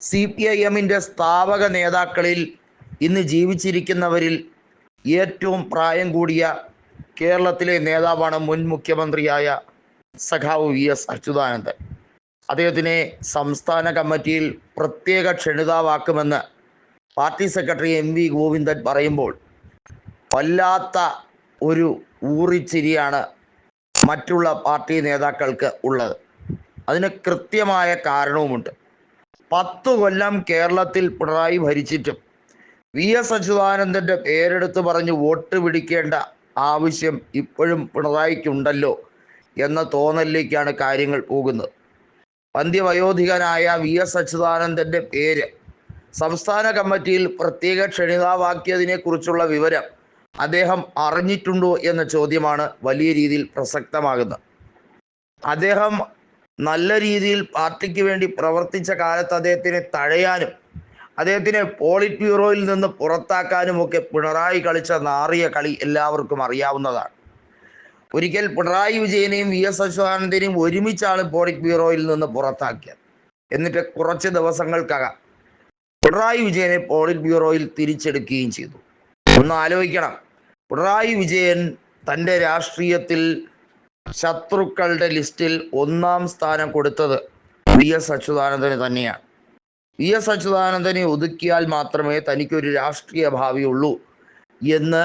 C P I എമ്മിന്റെ സ്ഥാപക നേതാക്കളിൽ ഇന്ന് ജീവിച്ചിരിക്കുന്നവരിൽ ഏറ്റവും പ്രായം കൂടിയ കേരളത്തിലെ നേതാവാണ് മുൻ മുഖ്യമന്ത്രിയായ സഖാവ് വി എസ് അച്യുതാനന്ദൻ. അദ്ദേഹത്തിനെ സംസ്ഥാന കമ്മിറ്റിയിൽ പ്രത്യേക ക്ഷണിതാവാക്കുമെന്ന് party secretary M V Govindan പറയുമ്പോൾ വല്ലാത്ത ഒരു ഊറിച്ചിരിയാണ് മറ്റുള്ള പാർട്ടി നേതാക്കൾക്ക് ഉള്ളത്. അതിന് കൃത്യമായ കാരണവുമുണ്ട്. പത്തു കൊല്ലം കേരളത്തിൽ പിണറായി ഭരിച്ചിട്ടും വി എസ് അച്യുതാനന്ദന്റെ പേരെടുത്ത് പറഞ്ഞ് വോട്ട് പിടിക്കേണ്ട ആവശ്യം ഇപ്പോഴും പിണറായിക്കുണ്ടല്ലോ എന്ന തോന്നലിലേക്കാണ് കാര്യങ്ങൾ പോകുന്നത്. പന്ത്യവയോധികനായ വി എസ് അച്യുതാനന്ദന്റെ പേര് സംസ്ഥാന കമ്മിറ്റിയിൽ പ്രത്യേക ക്ഷണിതാവാക്കിയതിനെ കുറിച്ചുള്ള വിവരം അദ്ദേഹം അറിഞ്ഞിട്ടുണ്ടോ എന്ന ചോദ്യമാണ് വലിയ രീതിയിൽ പ്രസക്തമാകുന്നത്. അദ്ദേഹം നല്ല രീതിയിൽ പാർട്ടിക്ക് വേണ്ടി പ്രവർത്തിച്ച കാലത്ത് അദ്ദേഹത്തിനെ തഴയാനും അദ്ദേഹത്തിനെ പോളിറ്റ് ബ്യൂറോയിൽ നിന്ന് പുറത്താക്കാനും ഒക്കെ പിണറായി കളിച്ച നാറിയ കളി എല്ലാവർക്കും അറിയാവുന്നതാണ്. ഒരിക്കൽ പിണറായി വിജയനെയും വി എസ് അശ്വാനന്ദനെയും ഒരുമിച്ചാണ് പോളിറ്റ് ബ്യൂറോയിൽ നിന്ന് പുറത്താക്കിയത്. എന്നിട്ട് കുറച്ച് ദിവസങ്ങൾക്കകം പിണറായി വിജയനെ പോളിറ്റ് ബ്യൂറോയിൽ തിരിച്ചെടുക്കുകയും ചെയ്തു. ഒന്ന് ആലോചിക്കണം. പിണറായി വിജയൻ തന്റെ രാഷ്ട്രീയത്തിൽ ശത്രുക്കളുടെ ലിസ്റ്റിൽ ഒന്നാം സ്ഥാനം കൊടുത്തത് വി എസ് അച്യുതാനന്ദന് തന്നെയാണ്. വി എസ് അച്യുതാനന്ദനെ ഒതുക്കിയാൽ മാത്രമേ തനിക്കൊരു രാഷ്ട്രീയ ഭാവി ഉള്ളൂ എന്ന്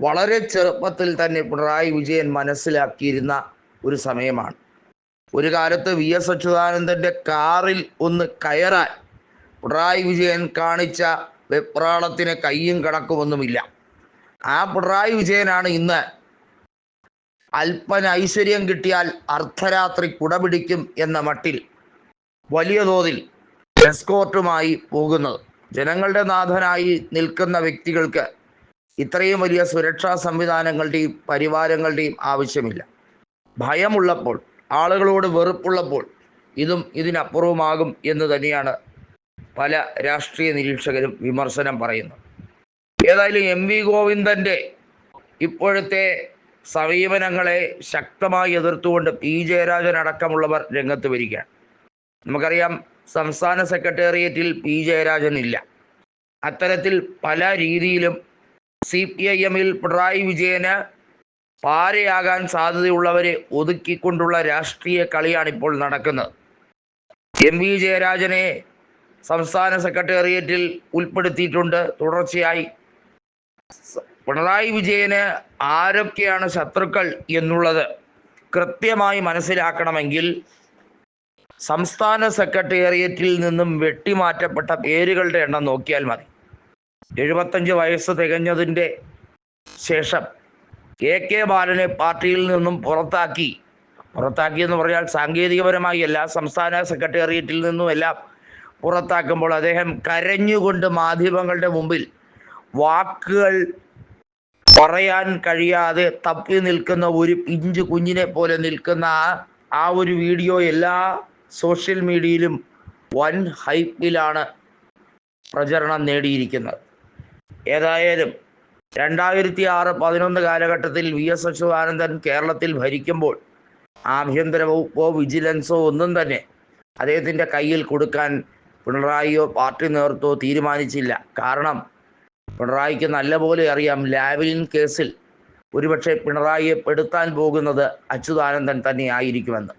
വളരെ ചെറുപ്പത്തിൽ തന്നെ പിണറായി വിജയൻ മനസ്സിലാക്കിയിരുന്ന ഒരു സമയമാണ്. ഒരു കാലത്ത് വി എസ് അച്യുതാനന്ദന്റെ കാറിൽ ഒന്ന് കയറാൻ പിണറായി വിജയൻ കാണിച്ച വെപ്രാളത്തിന് കയ്യും കണക്കുമൊന്നുമില്ല. ആ പിണറായി വിജയനാണ് ഇന്ന് അല്പന ഐശ്വര്യം കിട്ടിയാൽ അർദ്ധരാത്രി കുടപിടിക്കും എന്ന മട്ടിൽ വലിയ തോതിൽ എസ്കോർട്ടുമായി പോകുന്നത്. ജനങ്ങളുടെ നാഥനായി നിൽക്കുന്ന വ്യക്തികൾക്ക് ഇത്രയും വലിയ സുരക്ഷാ സംവിധാനങ്ങളുടെയും പരിവാരങ്ങളുടെയും ആവശ്യമില്ല. ഭയമുള്ളപ്പോൾ ആളുകളോട് വെറുപ്പുള്ളപ്പോൾ ഇതും ഇതിനപ്പുറവുമാകും എന്ന് തന്നെയാണ് പല രാഷ്ട്രീയ നിരീക്ഷകരും വിമർശനം പറയുന്നത്. ഏതായാലും എം വി ഗോവിന്ദന്റെ ഇപ്പോഴത്തെ സമീപനങ്ങളെ ശക്തമായി എതിർത്തുകൊണ്ട് പി ജയരാജൻ അടക്കമുള്ളവർ രംഗത്ത് വരികയാണ്. നമുക്കറിയാം സംസ്ഥാന സെക്രട്ടേറിയറ്റിൽ പി ജയരാജൻ ഇല്ല. അത്തരത്തിൽ പല രീതിയിലും സി പി ഐ എമ്മിൽ പിണറായി വിജയന് പാരയാകാൻ സാധ്യതയുള്ളവരെ ഒതുക്കിക്കൊണ്ടുള്ള രാഷ്ട്രീയ കളിയാണ് ഇപ്പോൾ നടക്കുന്നത്. എം വി ജയരാജനെ സംസ്ഥാന സെക്രട്ടേറിയറ്റിൽ ഉൾപ്പെടുത്തിയിട്ടുണ്ട്. തുടർച്ചയായി പിണറായി വിജയന് ആരൊക്കെയാണ് ശത്രുക്കൾ എന്നുള്ളത് കൃത്യമായി മനസ്സിലാക്കണമെങ്കിൽ സംസ്ഥാന സെക്രട്ടേറിയറ്റിൽ നിന്നും വെട്ടിമാറ്റപ്പെട്ട പേരുകളുടെ എണ്ണം നോക്കിയാൽ മതി. എഴുപത്തഞ്ച് വയസ്സ് തികഞ്ഞതിന്റെ ശേഷം എ കെ ബാലനെ പാർട്ടിയിൽ നിന്നും പുറത്താക്കി. പുറത്താക്കി എന്ന് പറഞ്ഞാൽ സാങ്കേതികപരമായി എല്ലാ സംസ്ഥാന സെക്രട്ടേറിയറ്റിൽ നിന്നും എല്ലാം പുറത്താക്കുമ്പോൾ അദ്ദേഹം കരഞ്ഞുകൊണ്ട് മാധ്യമങ്ങളുടെ മുമ്പിൽ വാക്കുകൾ പറയാൻ കഴിയാതെ തപ്പി നിൽക്കുന്ന ഒരു പിഞ്ചു കുഞ്ഞിനെ പോലെ നിൽക്കുന്ന ആ ഒരു വീഡിയോ എല്ലാ സോഷ്യൽ മീഡിയയിലും വൻ ഹൈപ്പിലാണ് പ്രചരണം നേടിയിരിക്കുന്നത്. ഏതായാലും രണ്ടായിരത്തി ആറ് പതിനൊന്ന് കാലഘട്ടത്തിൽ വി എസ് അച്യുതാനന്ദൻ കേരളത്തിൽ ഭരിക്കുമ്പോൾ ആഭ്യന്തര വകുപ്പോ വിജിലൻസോ ഒന്നും തന്നെ അദ്ദേഹത്തിന്റെ കയ്യിൽ കൊടുക്കാൻ പിണറായിയോ പാർട്ടി നേതൃത്വമോ തീരുമാനിച്ചില്ല. കാരണം പിണറായിക്ക് നല്ലപോലെ അറിയാം ലാവലിൻ കേസിൽ ഒരുപക്ഷെ പിണറായിയെ പെടുത്താൻ പോകുന്നത് അച്യുതാനന്ദൻ തന്നെ ആയിരിക്കുമെന്ന്